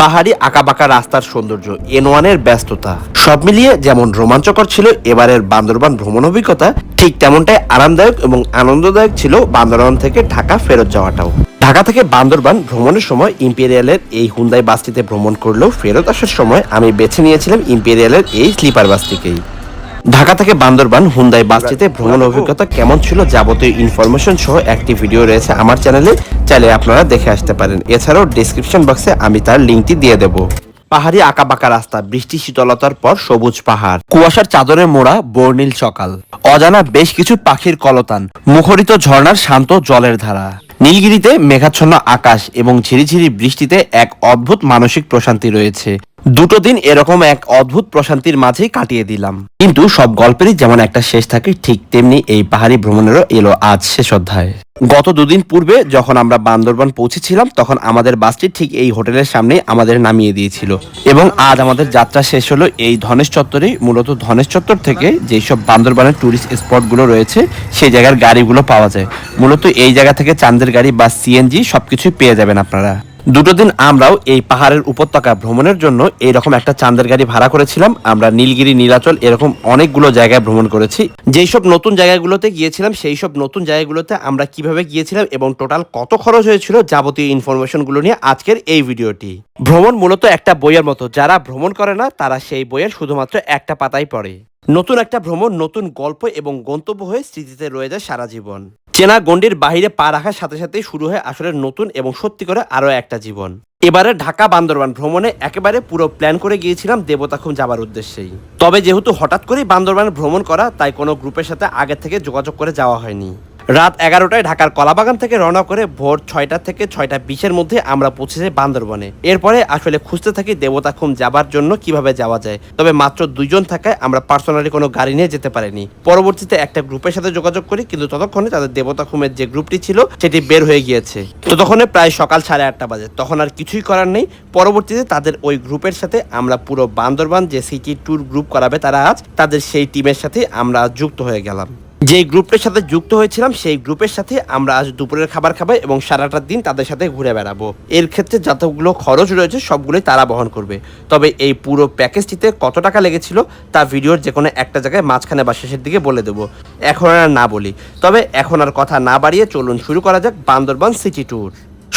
পাহাড়ি আঁকাবাঁকা রাস্তার সৌন্দর্য এন ওয়ানের ব্যস্ততা। সব মিলিয়ে যেমন রোমাঞ্চকর ছিল এবারের বান্দরবান ভ্রমণ অভিজ্ঞতা, ঠিক তেমনটাই আরামদায়ক এবং আনন্দদায়ক ছিল বান্দরবান থেকে ঢাকা ফেরত যাওয়াটাও। ঢাকা থেকে বান্দরবান ভ্রমণের সময় ইম্পেরিয়ালের এই হুন্দাই বাসটিতে ভ্রমণ করলেও ফেরত আসার সময় আমি বেছে নিয়েছিলাম ইম্পেরিয়ালের এই স্লিপার বাসটিকেই। ঢাকা থেকে বান্দরবান, হুন্দাই বাসটিতে ভ্রমণ অভিজ্ঞতা কেমন ছিল যাবতীয় ইনফরমেশন সহ একটি ভিডিও রয়েছে আমার চ্যানেলে চাইলে আপনারা দেখে আসতে পারেন। এছাড়াও ডিসক্রিপশন বক্সে আমি তার লিঙ্কটি দিয়ে দেব। পাহাড়ি আঁকাবাঁকা রাস্তা, বৃষ্টি শীতলতার পর সবুজ পাহাড়, কুয়াশার চাদরে মোড়া, বর্ণিল সকাল। অজানা বেশ কিছু পাখির কলতান, মুখরিত ঝর্ণার শান্ত জলের ধারা। নীলগিরিতে মেঘাচ্ছন্ন আকাশ এবং ঝিরিঝিরি বৃষ্টিতে এক অদ্ভুত মানসিক প্রশান্তি রয়েছে। দুটো দিন এরকম এক অদ্ভুত প্রশান্তির মাঝেই কাটিয়ে দিলাম। কিন্তু সব গল্পেরই যেমন একটা শেষ থাকে, ঠিক তেমনি এই পাহাড়ি ভ্রমণেরও এলো আজ শেষ অধ্যায়। গত দুদিন পূর্বে যখন আমরা বান্দরবান পৌঁছেছিলাম, তখন আমাদের বাসটি ঠিক এই হোটেলের সামনে আমাদের নামিয়ে দিয়েছিল। এবং আজ আমাদের যাত্রা শেষ হলো এই ধনেশ চত্বরেই, মূলত ধনেশ চত্বর থেকে যেসব বান্দরবানের ট্যুরিস্ট স্পটগুলো রয়েছে, সেই জায়গার গাড়িগুলো পাওয়া যায়। মূলত এই জায়গা থেকে চান্দের গাড়ি বা সিএনজি সবকিছুই পেয়ে যাবেন আপনারা। দুটো দিন আমরাও এই পাহাড়ের উপত্যকা ভ্রমণের জন্য এইরকম একটা চান্দের গাড়ি ভাড়া করেছিলাম। আমরা নীলগিরি, নীলাচল এরকম অনেকগুলো জায়গায় ভ্রমণ করেছি। যেই সব নতুন জায়গাগুলোতে গিয়েছিলাম, সেই সব নতুন জায়গাগুলোতে আমরা কীভাবে গিয়েছিলাম এবং টোটাল কত খরচ হয়েছিল যাবতীয় ইনফরমেশনগুলো নিয়ে আজকের এই ভিডিওটি। ভ্রমণ মূলত একটা বইয়ের মতো। যারা ভ্রমণ করে না, তারা সেই বইয়ের শুধুমাত্র একটা পাতাই পড়ে। নতুন একটা ভ্রমণ, নতুন গল্প এবং গন্তব্য হয়ে স্মৃতিতে রয়ে যায় সারা জীবন। চেনা গন্ডির বাহিরে পা রাখার সাথে সাথেই শুরু হয় আসলে নতুন এবং সত্যি করে আরও একটা জীবন। এবারে ঢাকা বান্দরবান ভ্রমণে একেবারে পুরো প্ল্যান করে গিয়েছিলাম দেবতাখুম যাবার উদ্দেশ্যেই। তবে যেহেতু হঠাৎ করেই বান্দরবান ভ্রমণ করা, তাই কোনো গ্রুপের সাথে আগে থেকে যোগাযোগ করে যাওয়া হয়নি। রাত এগারোটায় ঢাকার কলাবাগান থেকে রওনা করে ভোর ছয়টা থেকে ছয়টা বিশের মধ্যে আমরা পৌঁছে যাই বান্দরবনে। এরপরে আসলে খুঁজতে থাকি দেবতাখুম যাবার জন্য কীভাবে যাওয়া যায়। তবে মাত্র দুইজন থাকায় আমরা পার্সোনালি কোনো গাড়ি নিয়ে যেতে পারিনি। পরবর্তীতে একটা গ্রুপের সাথে যোগাযোগ করি, কিন্তু ততক্ষণে তাদের দেবতাখুমের যে গ্রুপটি ছিল, সেটি বের হয়ে গিয়েছে। ততক্ষণে প্রায় সকাল সাড়ে আটটা বাজে। তখন আর কিছুই করার নেই। পরবর্তীতে তাদের ওই গ্রুপের সাথে আমরা পুরো বান্দরবান যে সিটি ট্যুর গ্রুপ করাবে তারা আজ, তাদের সেই টিমের সাথে আমরা যুক্ত হয়ে গেলাম। যে গ্রুপটার সাথে যুক্ত হয়েছিলাম, সেই গ্রুপের সাথে আমরা আজ দুপুরের খাবার খাব এবং সারাটা দিন তাদের সাথে ঘুরে বেড়াবো। এর ক্ষেত্রে যতগুলো খরচ রয়েছে, সবগুলোই তারা বহন করবে। তবে এই পুরো প্যাকেজটিতে কত টাকা লেগেছিল, তা ভিডিওর যে কোনো একটা জায়গায় মাঝখানে বা শেষের দিকে বলে দেবো। এখন আর না বলি। তবে এখন আর কথা না বাড়িয়ে চলুন শুরু করা যাক বান্দরবান সিটি ট্যুর।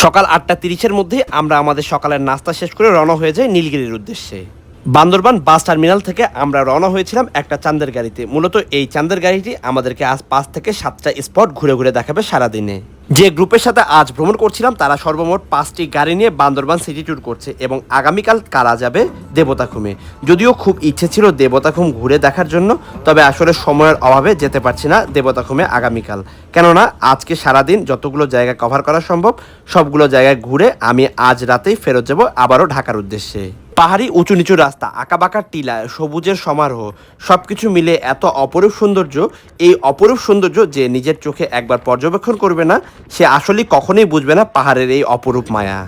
সকাল আটটা তিরিশের মধ্যে আমরা আমাদের সকালের নাস্তা শেষ করে রওনা হয়ে যাই নীলগিরির উদ্দেশ্যে। বান্দরবান বাস টার্মিনাল থেকে আমরা রওনা হয়েছিলাম একটা চাঁদের গাড়িতে। মূলত এই চান্দের গাড়িটি আমাদেরকে আজ পাঁচ থেকে সাতটা স্পট ঘুরে ঘুরে দেখাবে সারাদিনে। যে গ্রুপের সাথে আজ ভ্রমণ করছিলাম, তারা সর্বমোট পাঁচটি গাড়ি নিয়ে বান্দরবান সিটি ট্যুর করছে এবং আগামীকাল কারা যাবে দেবতাখুমে। যদিও খুব ইচ্ছে ছিল দেবতাখুম ঘুরে দেখার জন্য, তবে আসলে সময়ের অভাবে যেতে পারছি না দেবতাখুমে আগামীকাল। কেননা আজকে সারাদিন যতগুলো জায়গা কভার করা সম্ভব, সবগুলো জায়গায় ঘুরে আমি আজ রাতেই ফেরত যাব আবারও ঢাকার উদ্দেশ্যে। পাহাড়ি উঁচু নিচু রাস্তা আঁকাবাঁকা টিলা, সবুজের সমারোহ, সবকিছু মিলে এত অপরূপ সৌন্দর্য। এই অপরূপ সৌন্দর্য যে নিজের চোখে একবার পর্যবেক্ষণ করবে না, সে আসলে কখনোই বুঝবে না পাহাড়ের এই অপরূপ মায়া।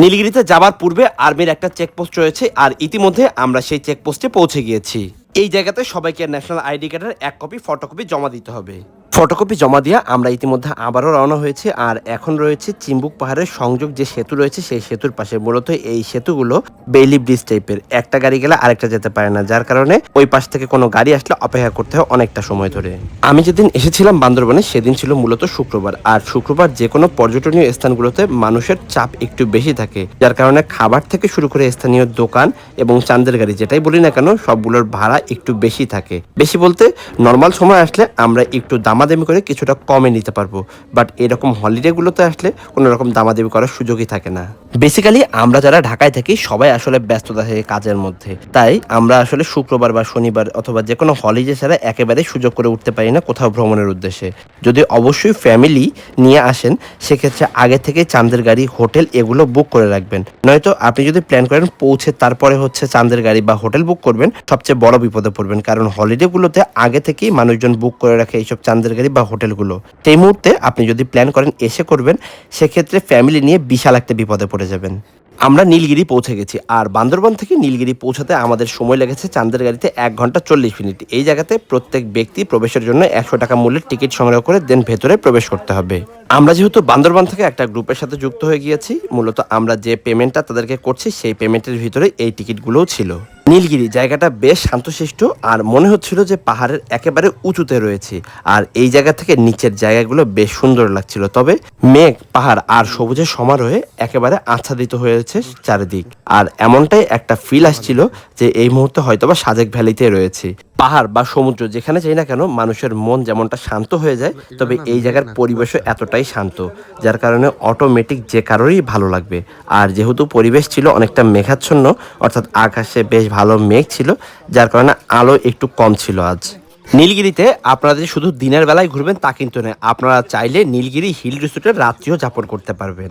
নীলগিরিতে যাবার পূর্বে আর্মির একটা চেকপোস্ট রয়েছে, আর ইতিমধ্যে আমরা সেই চেকপোস্টে পৌঁছে গিয়েছি। এই জায়গাতে সবাইকে ন্যাশনাল আইডি কার্ডের এক কপি, ফটোকপি জমা দিতে হবে। ফটোকপি জমা দিয়ে আমরা ইতিমধ্যে আবারও রওনা হয়েছে, আর এখন রয়েছে চিম্বুক পাহাড়ের সংযোগ যে সেতু রয়েছে, সেই সেতুর পাশে। মূলত এই সেতুগুলো বেইলি ব্রিজ টাইপের। একটা গাড়ি গেলে আরেকটা যেতে পারে না, যার কারণে ওই পাশ থেকে কোনো গাড়ি আসলে অপেক্ষা করতে হয় অনেকটা সময় ধরে। আমি যেদিন এসেছিলাম বান্দরবনে, সেদিন ছিল মূলত শুক্রবার, আর শুক্রবার যে কোনো পর্যটনীয় স্থানগুলোতে মানুষের চাপ একটু বেশি থাকে, যার কারণে খাবার থেকে শুরু করে স্থানীয় দোকান এবং চান্দের গাড়ি, যেটাই বলি না কেন, সবগুলোর ভাড়া একটু বেশি থাকে। বেশি বলতে নর্মাল সময় আসলে আমরা একটু দামাদামি করে কিছুটা কমে নিতে পারব। বাট এরকম হলিডেগুলোতে আসলে কোনো রকম দামাদামি করার সুযোগই থাকে না। বেসিক্যালি আমরা যারা ঢাকায় থাকি, সবাই আসলে ব্যস্ততা থাকে কাজের মধ্যে। তাই আমরা আসলে শুক্রবার বা শনিবার অথবা যে কোনো হলিডে ছাড়া একেবারে সুযোগ করে উঠতে পারি না কোথাও ভ্রমণের উদ্দেশ্যে। যদি অবশ্যই ফ্যামিলি নিয়ে আসেন, সেক্ষেত্রে আগে থেকে চাঁদের গাড়ি, হোটেল এগুলো বুক করে রাখবেন। নয়তো আপনি যদি প্ল্যান করেন পৌঁছে তারপরে হচ্ছে চাঁদের গাড়ি বা হোটেল বুক করবেন, সবচেয়ে বড় বিপদে পড়বেন। কারণ হলিডেগুলোতে আগে থেকেই মানুষজন বুক করে রাখে এইসব চাঁদের গাড়ি বা হোটেলগুলো। সেই মুহূর্তে আপনি যদি প্ল্যান করেন এসে করবেন, সেক্ষেত্রে ফ্যামিলি নিয়ে বিশাল একটা বিপদে পড়ে যাবেন। আমরা নীলগিরি পৌঁছে গেছি, আর বান্দরবান থেকে নীলগিরি পৌঁছাতে আমাদের সময় লেগেছে চান্দের গাড়িতে এক ঘণ্টা চল্লিশ মিনিট। এই জায়গাতে প্রত্যেক ব্যক্তি প্রবেশের জন্য একশো টাকা মূল্যের টিকিট সংগ্রহ করে দেন ভেতরে প্রবেশ করতে হবে। আমরা যেহেতু বান্দরবান থেকে একটা গ্রুপের সাথে যুক্ত হয়ে গিয়েছি, মূলত আমরা যে পেমেন্টটা তাদেরকে করছি, সেই পেমেন্টের ভিতরে এই টিকিটগুলোও ছিল। নীলগিরি, জায়গাটা বেশ শান্তশিষ্ট আর মনে হচ্ছিল যে পাহাড়ের একেবারে উঁচুতে রয়েছে। আর এই জায়গা থেকে নিচের জায়গাগুলো বেশ সুন্দর লাগছিল। তবে মেঘ, পাহাড় আর সবুজের সমারোহে একেবারে আচ্ছাদিত হয়েছে চারিদিক। আর এমনটাই একটা ফিল আসছিল যে এই মুহূর্তে হয়তোবা সাজেক ভ্যালিতে রয়েছে। পাহাড় বা সমুদ্র যেখানে যাই না কেন, মানুষের মন যেমনটা শান্ত হয়ে যায়, তবে এই জায়গার পরিবেশও এতটাই শান্ত, যার কারণে অটোমেটিক যে কারোরই ভালো লাগবে। আর যেহেতু পরিবেশ ছিল অনেকটা মেঘাচ্ছন্ন, অর্থাৎ আকাশে বেশ ভালো মেঘ ছিল যার কারণে আলো একটু কম ছিল আজ। নীলগিরিতে আপনারা শুধু দিনের বেলায় ঘুরবেন, তা কিন্তু নয়। আপনারা চাইলে নীলগিরি হিল রিসোর্টে রাত্রিও যাপন করতে পারবেন।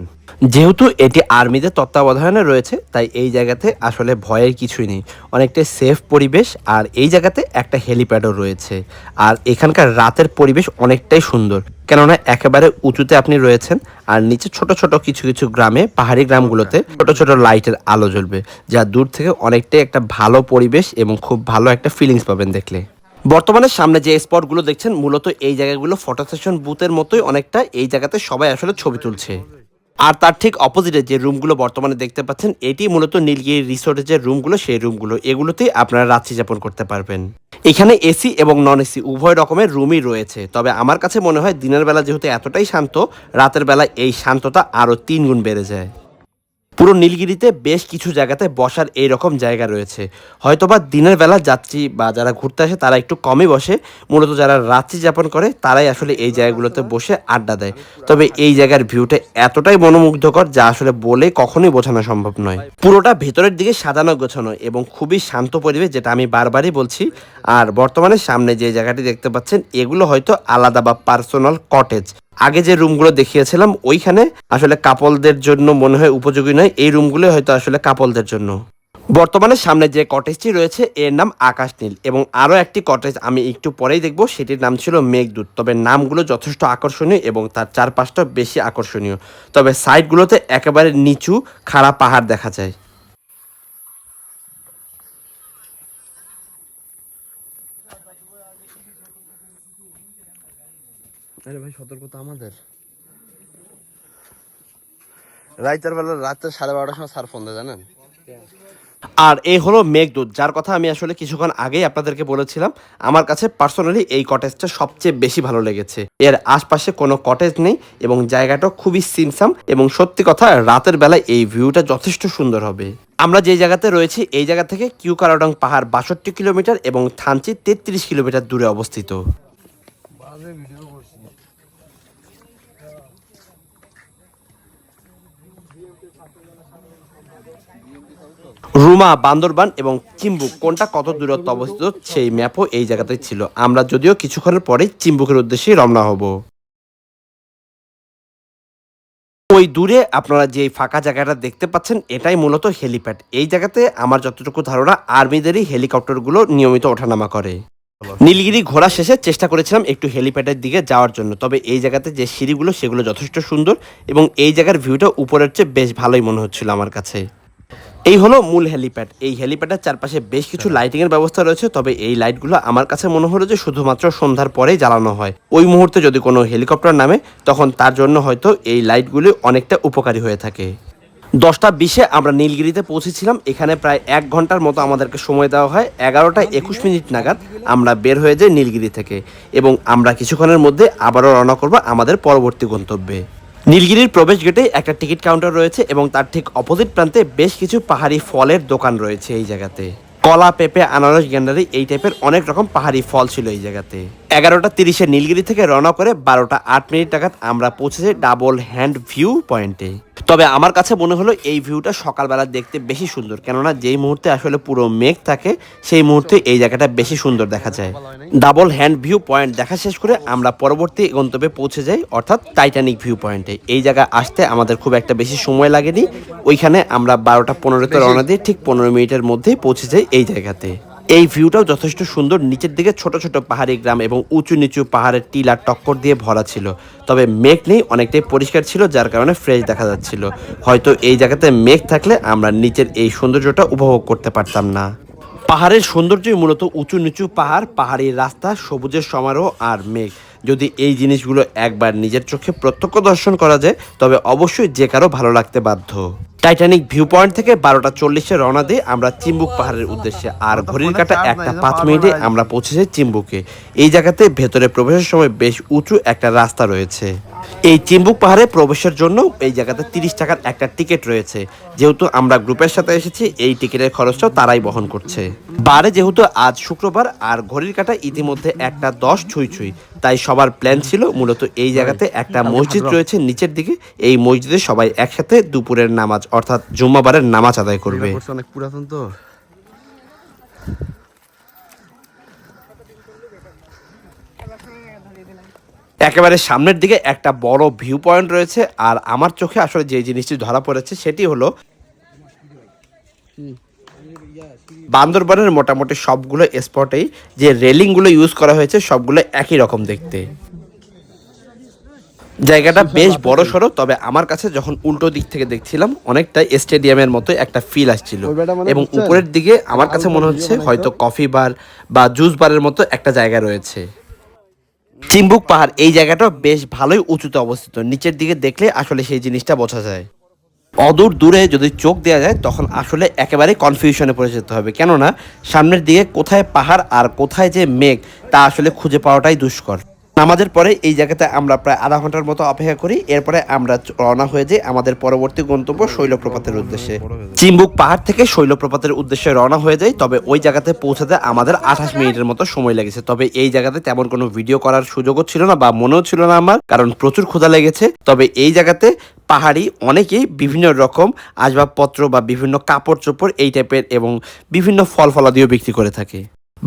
যেহেতু এটি আর্মিদের তত্ত্বাবধানে রয়েছে, তাই এই জায়গাতে আসলে ভয়ের কিছুই নেই। অনেকটাই সেফ পরিবেশ, আর এই জায়গাতে একটা হেলিপ্যাডও রয়েছে। আর এখানকার রাতের পরিবেশ অনেকটাই সুন্দর, কেননা একেবারে উঁচুতে আপনি রয়েছেন, আর নিচে ছোট ছোট কিছু কিছু গ্রামে, পাহাড়ি গ্রামগুলোতে ছোট ছোট লাইটের আলো জ্বলবে, যা দূর থেকে অনেকটাই একটা ভালো পরিবেশ এবং খুব ভালো একটা ফিলিংস পাবেন দেখলে। বর্তমানে সামনে যে স্পটগুলো দেখছেন, মূলত এই জায়গাগুলো ফটো সেশন বুথের মতোই অনেকটা এই জায়গাতে সবাই আসলে ছবি তুলছে। আর তার ঠিক অপোজিটে যে রুমগুলো বর্তমানে দেখতে পাচ্ছেন, এটি মূলত নীলগিরি রিসোর্টের যে রুমগুলো সেই রুমগুলো এগুলোতেই আপনারা রাত্রি যাপন করতে পারবেন। এখানে এসি এবং নন এসি উভয় রকমের রুমই রয়েছে। তবে আমার কাছে মনে হয় দিনের বেলা যেহেতু এতটাই শান্ত, রাতের বেলা এই শান্ততা আরও তিন গুণ বেড়ে যায়। পুরো নীলগিরিতে বেশ কিছু জায়গাতে বসার এই রকম জায়গা রয়েছে। হয়তোবা দিনের বেলা যাত্রী বা যারা ঘুরতে আসে, তারা একটু কমই বসে। মূলত যারা রাত্রি যাপন করে, তারাই আসলে এই জায়গাগুলোতে বসে আড্ডা দেয়। তবে এই জায়গার ভিউটা এতটাই মনোমুগ্ধকর যা আসলে বলে কখনোই বোঝানো সম্ভব নয়। পুরোটা ভেতরের দিকে সাজানো গোছানো এবং খুবই শান্ত পরিবেশ, যেটা আমি বারবারই বলছি। আর বর্তমানে সামনে যে জায়গাটি দেখতে পাচ্ছেন, এগুলো হয়তো আলাদা বা পার্সোনাল কটেজ। আগে যে রুমগুলো দেখিয়েছিলাম, ওইখানে আসলে কাপলদের জন্য মনে হয় উপযোগী নয়। এই রুমগুলো হয়তো আসলে কাপলদের জন্য। বর্তমানে সামনে যে কটেজটি রয়েছে, এর নাম আকাশ নীল এবং আরও একটি কটেজ আমি একটু পরেই দেখব। সেটির নাম ছিল মেঘদূত। তবে নামগুলো যথেষ্ট আকর্ষণীয় এবং তার চারপাশটা বেশি আকর্ষণীয়। তবে সাইডগুলোতে একেবারে নিচু, খাড়া পাহাড় দেখা যায়। আরে ভাই সতর্কতা আমাদের। রাইতের বেলা রাতে সাড়ে বারোটার সময় স্যার ফোন দেয় জানেন? আর এই হলো মেঘদূত যার কথা আমি আসলে কিছুক্ষণ আগেই আপনাদেরকে বলেছিলাম। আমার কাছে পার্সোনালি এই কটেজটা সবচেয়ে বেশি ভালো লেগেছে। এর আশপাশে কোনো কটেজ নেই এবং জায়গাটা খুবই সিনসাম এবং সত্যি কথা রাতের বেলায় এই ভিউটা যথেষ্ট সুন্দর হবে। আমরা যে জায়গাতে রয়েছি এই জায়গা থেকে কিউকারাডং পাহাড় বাষট্টি কিলোমিটার এবং থানচি তেত্রিশ কিলোমিটার দূরে অবস্থিত। রুমা, বান্দরবান এবং চিম্বুক কোনটা কত দূরত্ব অবস্থিত সেই ম্যাপও এই জায়গাতে ছিল। আমরা যদিও কিছুক্ষণের পরেই চিম্বুকের উদ্দেশ্যে রওনা হব। ওই দূরে আপনারা যে ফাঁকা জায়গাটা দেখতে পাচ্ছেন, এটাই মূলত হেলিপ্যাড। এই জায়গাতে আমার যতটুকু ধারণা, আর্মিদেরই হেলিকপ্টারগুলো নিয়মিত ওঠানামা করে। নীলগিরি ঘোরা শেষে চেষ্টা করেছিলাম একটু হেলিপ্যাডের দিকে যাওয়ার জন্য, তবে এই জায়গাতে যে সিঁড়িগুলো, সেগুলো যথেষ্ট সুন্দর এবং এই জায়গার ভিউটা উপরের চেয়ে বেশ ভালোই মনে হচ্ছিল আমার কাছে। এই হলো মূল হেলিপ্যাড এই হেলিপ্যাডের চারপাশে বেশ কিছু লাইটিং এর ব্যবস্থা রয়েছে তবে এই লাইটগুলো আমার কাছে মনে হলো যে শুধুমাত্র সন্ধ্যার পরেই জ্বালানো হয়। ওই মুহূর্তে যদি কোনো হেলিকপ্টার নামে তখন তার জন্য হয়তো এই লাইটগুলি অনেকটা উপকারী হয়ে থাকে। দশটা বিশে আমরা নীলগিরিতে পৌঁছেছিলাম। এখানে প্রায় এক ঘণ্টার মতো আমাদেরকে সময় দেওয়া হয়। এগারোটা একুশ মিনিট নাগাদ আমরা বের হয়ে যাই নীলগিরি থেকে এবং আমরা কিছুক্ষণের মধ্যে আবারও রওনা করব আমাদের পরবর্তী গন্তব্যে। নীলগিরির প্রবেশ গেটে একটা টিকিট কাউন্টার রয়েছে এবং তার ঠিক অপোজিট প্রান্তে বেশ কিছু পাহাড়ি ফলের দোকান রয়েছে এই জায়গাতে। কলা, পেঁপে, আনারস গ্যান্ডারি এই টাইপের অনেক রকম পাহাড়ি ফল ছিল এই জায়গাতে। এগারোটা তিরিশে নীলগিরি থেকে রওনা করে বারোটা আট মিনিট নাগাদ আমরা পৌঁছেছি ডাবল হ্যান্ড ভিউ পয়েন্টে। তবে আমার কাছে মনে হলো এই ভিউটা সকালবেলা দেখতে বেশি সুন্দর কেননা যেই মুহূর্তে আসলে পুরো মেঘ থাকে সেই মুহূর্তে এই জায়গাটা বেশি সুন্দর দেখা যায়। ডাবল হ্যান্ড ভিউ পয়েন্ট দেখা শেষ করে আমরা পরবর্তী গন্তব্যে পৌঁছে যাই অর্থাৎ টাইটানিক ভিউ পয়েন্টে। এই জায়গা আসতে আমাদের খুব একটা বেশি সময় লাগেনি। ওইখানে আমরা বারোটা পনেরোতে রওনা দিয়ে ঠিক পনেরো মিনিটের মধ্যেই পৌঁছে যাই এই জায়গাতে। এই ভিউটাও যথেষ্ট সুন্দর। নিচের দিকে ছোট ছোট পাহাড়ি গ্রাম এবং উঁচু নিচু পাহাড়ের টিলার টক্কর দিয়ে ভরা ছিল। তবে মেঘ নেই, অনেকটাই পরিষ্কার ছিল, যার কারণে ফ্রেশ দেখা যাচ্ছিল। হয়তো এই জায়গাতে মেঘ থাকলে আমরা নিচের এই সৌন্দর্যটা উপভোগ করতে পারতাম না। পাহাড়ের সৌন্দর্যই মূলত উঁচু নিচু পাহাড়, পাহাড়ি রাস্তা, সবুজের সমারোহ আর মেঘ। যদি এই জিনিসগুলো একবার নিজের চোখে প্রত্যক্ষ দর্শন করা যায় তবে অবশ্যই যে কারও ভালো লাগতে বাধ্য। টাইটানিক ভিউ পয়েন্ট থেকে বারোটা চল্লিশে রওনা দিয়ে আমরা চিম্বুক পাহাড়ের উদ্দেশ্যে আর ঘড়ির কাটা একটা পাঁচ মিনিটে আমরা পৌঁছেছি চিম্বুকে। এই জায়গাতে ভেতরে প্রবেশের সময় বেশ উঁচু একটা রাস্তা রয়েছে। এই চিম্বুক পাহাড়ে প্রবেশের জন্য এই জায়গাতে তিরিশ টাকার একটা টিকিট রয়েছে। যেহেতু আমরা গ্রুপের সাথে এসেছি, এই টিকিটের খরচটাও তারাই বহন করছে। বারে যেহেতু আজ শুক্রবার, আর ঘড়ির কাটা ইতিমধ্যে একটা দশ ছুঁই ছুঁই। তাই সবার প্ল্যান ছিল মূলত এই জায়গাতে একটা মসজিদ রয়েছে নিচের দিকে। এই মসজিদে সবাই একসাথে দুপুরের নামাজ, অর্থাৎ জুম্মাবারের নামাজ আদায় করবে। অনেক পুরাতন তো। একেবারে সামনের দিকে একটা বড় ভিউ পয়েন্ট রয়েছে আর আমার চোখে আসলে যে জিনিসটি ধরা পড়েছে সেটি হলো বান্দরবানের মোটামুটি সবগুলো স্পটেই যে রেলিংগুলো ইউজ করা হয়েছে সবগুলো একই রকম দেখতে। জায়গাটা বেশ বড় সড়ো তবে আমার কাছে যখন উল্টো দিক থেকে দেখছিলাম অনেকটা স্টেডিয়ামের মতো একটা ফিল আসছিল। মানে এবং উপরের দিকে আমার কাছে মনে হচ্ছে হয়তো কফি বার বা জুস বারের মতো একটা জায়গা রয়েছে। চিম্বুক পাহাড়, এই জায়গাটা বেশ ভালোই উঁচুতে অবস্থিত। নিচের দিকে দেখলে আসলে সেই জিনিসটা বোঝা যায়। অদূর দূরে যদি চোখ দেওয়া যায়, তখন আসলে একেবারে কনফিউশনে পড়ে যেতে হবে। কেননা, সামনের দিকে কোথায় পাহাড় আর কোথায় যে মেঘ, তা আসলে খুঁজে পাওয়াটাই দুষ্কর। নামাজের পরে এই জায়গাতে আমরা প্রায় আধা ঘণ্টার মতো অপেক্ষা করি। এরপরে আমরা রওনা হয়ে যাই আমাদের পরবর্তী গন্তব্য শৈলপ্রপাতের উদ্দেশ্যে। চিম্বুক পাহাড় থেকে শৈলপ্রপাতের উদ্দেশ্যে রওনা হয়ে যায় তবে ওই জায়গাতে পৌঁছাতে আমাদের আঠাশ মিনিটের মতো সময় লেগেছে। তবে এই জায়গাতে তেমন কোনো ভিডিও করার সুযোগও ছিল না বা মনেও ছিল না আমার, কারণ প্রচুর ক্ষুধা লেগেছে। তবে এই জায়গাতে পাহাড়ি অনেকেই বিভিন্ন রকম আসবাবপত্র বা বিভিন্ন কাপড় চোপড় এই টাইপের এবং বিভিন্ন ফল ফলাদিও বিক্রি করে থাকে।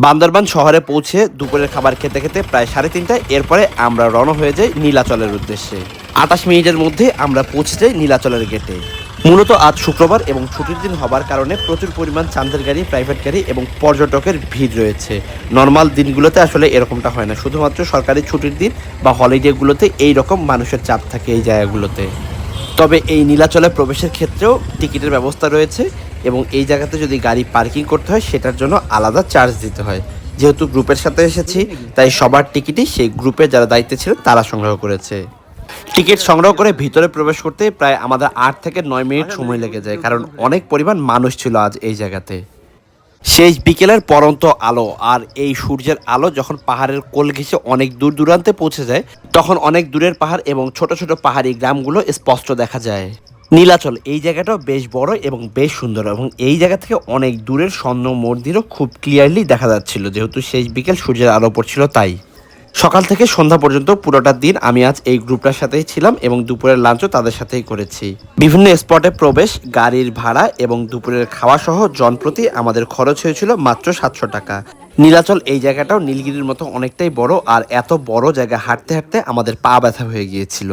বান্দরবান শহরে পৌঁছে দুপুরের খাবার খেতে খেতে প্রায় সাড়ে তিনটায় এরপরে আমরা রওনা হয়ে যাই নীলাচলের উদ্দেশ্যে। আঠাশ মিনিটের মধ্যে আমরা পৌঁছে যাই নীলাচলের গেটে মূলত আজ শুক্রবার এবং ছুটির দিন হবার কারণে প্রচুর পরিমাণ চান্দের গাড়ি প্রাইভেট গাড়ি এবং পর্যটকের ভিড় রয়েছে। নর্মাল দিনগুলোতে আসলে এরকমটা হয় না। শুধুমাত্র সরকারি ছুটির দিন বা হলিডেগুলোতে এই রকম মানুষের চাপ থাকে এই জায়গাগুলোতে। তবে এই নীলাচলে প্রবেশের ক্ষেত্রেও টিকিটের ব্যবস্থা রয়েছে। এবং এই জায়গাতে যদি গাড়ি পার্কিং করতে হয়, সেটার জন্য আলাদা চার্জ দিতে হয়। যেহেতু গ্রুপের সাথে এসেছি, তাই সবার টিকিটই সেই গ্রুপে যারা দায়িত্বে ছিলেন, তারা সংগ্রহ করেছে। টিকিট সংগ্রহ করে ভিতরে প্রবেশ করতে প্রায় আমাদের আট থেকে নয় মিনিট সময় লেগে যায়, কারণ অনেক পরিমাণ মানুষ ছিল আজ এই জায়গাতে। শেষ বিকেলের পরন্ত আলো, আর এই সূর্যের আলো যখন পাহাড়ের কোল ঘেঁষে অনেক দূর দূরান্তে পৌঁছে যায়, তখন অনেক দূরের পাহাড় এবং ছোট ছোট পাহাড়ি গ্রামগুলো স্পষ্ট দেখা যায়। নীলাচল, এই জায়গাটাও বেশ বড় এবং বেশ সুন্দর এবং এই জায়গা থেকে অনেক দূরের স্বর্ণ মন্দিরও খুব ক্লিয়ারলি দেখা যাচ্ছিল। যেহেতু শেষ বিকেল, সূর্যের আলো পড়ছিল তাই। সকাল থেকে সন্ধ্যা পর্যন্ত পুরোটা দিন আমি আজ এই গ্রুপটার সাথেই ছিলাম এবং দুপুরের লাঞ্চও তাদের সাথেই করেছি। বিভিন্ন স্পটে প্রবেশ, গাড়ির ভাড়া এবং দুপুরের খাওয়া সহ জনপ্রতি আমাদের খরচ হয়েছিল মাত্র সাতশো টাকা। নীলাচল এই জায়গাটাও নীলগিরির মতো অনেকটাই বড় আর এত বড় জায়গা হাঁটতে হাঁটতে আমাদের পা ব্যথা হয়ে গিয়েছিল।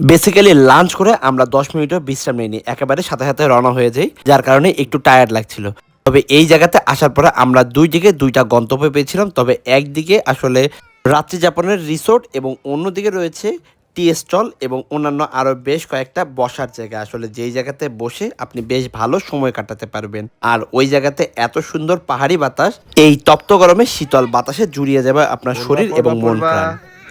বেসিক্যালি লাঞ্চ করে আমরা দশ মিনিটও বিশ্রাম নিইনি একেবারে সাথে সাথে রওনা হয়ে যাই যার কারণে একটু টায়ার্ড লাগছিল। তবে এই জায়গাতে আসার পরে আমরা দুই দিকে দুইটা গন্তব্য পেয়েছিলাম। তবে একদিকে আসলে রাত্রি যাপনের রিসোর্ট এবং অন্যদিকে রয়েছে টি স্টল এবং অন্যান্য আরও বেশ কয়েকটা বসার জায়গা। আসলে যেই জায়গাতে বসে আপনি বেশ ভালো সময় কাটাতে পারবেন। আর ওই জায়গাতে এত সুন্দর পাহাড়ি বাতাস এই তপ্ত গরমে শীতল বাতাসে জুড়িয়ে যাবে আপনার শরীর এবং মন প্রাণ।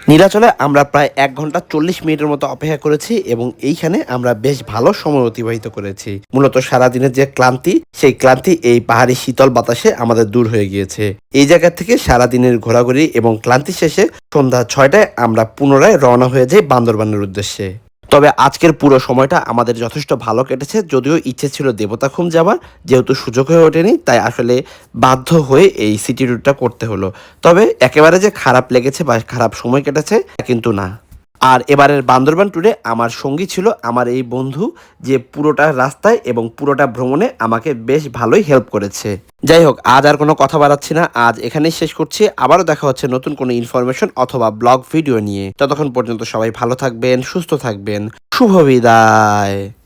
নীলাচলে আমরা প্রায় এক ঘণ্টা চল্লিশ মিনিটের মতো অপেক্ষা করেছি এবং এইখানে আমরা বেশ ভালো সময় অতিবাহিত করেছি। মূলত সারাদিনের যে ক্লান্তি, সেই ক্লান্তি এই পাহাড়ি শীতল বাতাসে আমাদের দূর হয়ে গিয়েছে। এই জায়গা থেকে সারাদিনের ঘোরাঘুরি এবং ক্লান্তি শেষে সন্ধ্যা ছয়টায় আমরা পুনরায় রওনা হয়ে যাই বান্দরবানের উদ্দেশ্যে। তবে আজকের পুরো সময়টা আমাদের যথেষ্ট ভালো কেটেছে, যদিও ইচ্ছে ছিল দেবতা দেবতাখুম যাওয়ার যেহেতু সুযোগ হয়ে ওঠেনি, তাই আসলে বাধ্য হয়ে এই সিটি রুটটা করতে হলো। তবে একেবারে যে খারাপ লেগেছে বা খারাপ সময় কেটেছে কিন্তু না। আর এবারের বান্দরবান ট্যুরে আমার সঙ্গী ছিল আমার এই বন্ধু যে পুরোটা রাস্তায় এবং পুরোটা ভ্রমণে আমাকে বেশ ভালোই হেল্প করেছে। যাই হোক, আজ আর কোনো কথা বাড়াচ্ছি না। আজ এখানেই শেষ করছি। আবারও দেখা হচ্ছে নতুন কোনো ইনফরমেশন অথবা ব্লগ ভিডিও নিয়ে। ততক্ষণ পর্যন্ত সবাই ভালো থাকবেন, সুস্থ থাকবেন। শুভ বিদায়।